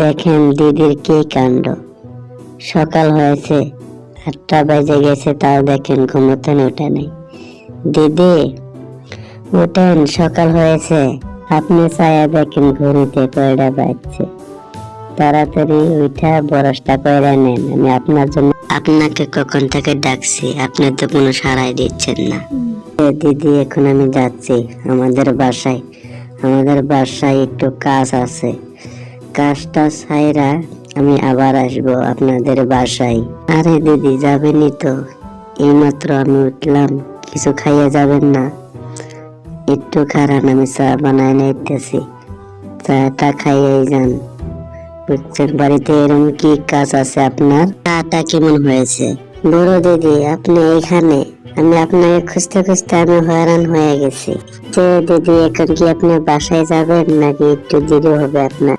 দেখেন দিদির কি কাণ্ড। সকাল হয়েছে, আটটা বেজে গেছে, তাও দেখেন ঘুমোতেন ওঠে নেই। দিদি, উঠেন, সকাল হয়েছে, আপনি ছায়া দেখেন ঘড়িতে কয়টা বাজছে। তাড়াতাড়ি উঠা বরসটা কয়রা নেন, আমি আপনার জন্য আপনাকে কখন থেকে ডাকছি, আপনি তো কোনো সাড়াই দিচ্ছেন না। দিদি, এখন আমি যাচ্ছি, আমাদের বাসায় আমাদের বাসায় একটু কাজ আছে। কাজটা ছাইরা আমি আবার আসব আপনাদের বাসায়। আরে দিদি, যাবেনই তো। এইমাত্র আমি উঠলাম, কিছু খাইয়ে যাবেন না। একটু খারান, আমি চা বানায় নিতেছি চাটা খাইয়েই যান। বুঝছেন, বাড়িতে এরকম কি কাজ আছে আপনার? চাটা কেমন হয়েছে? বড় দিদি, আপনি এখানে। আমি আপনাকে খুঁজতে খুঁজতে আমি হয়রান হয়ে গেছি। যে দিদি এখন কি আপনি বাসায় যাবেন, নাকি একটু দেরি হবে আপনার?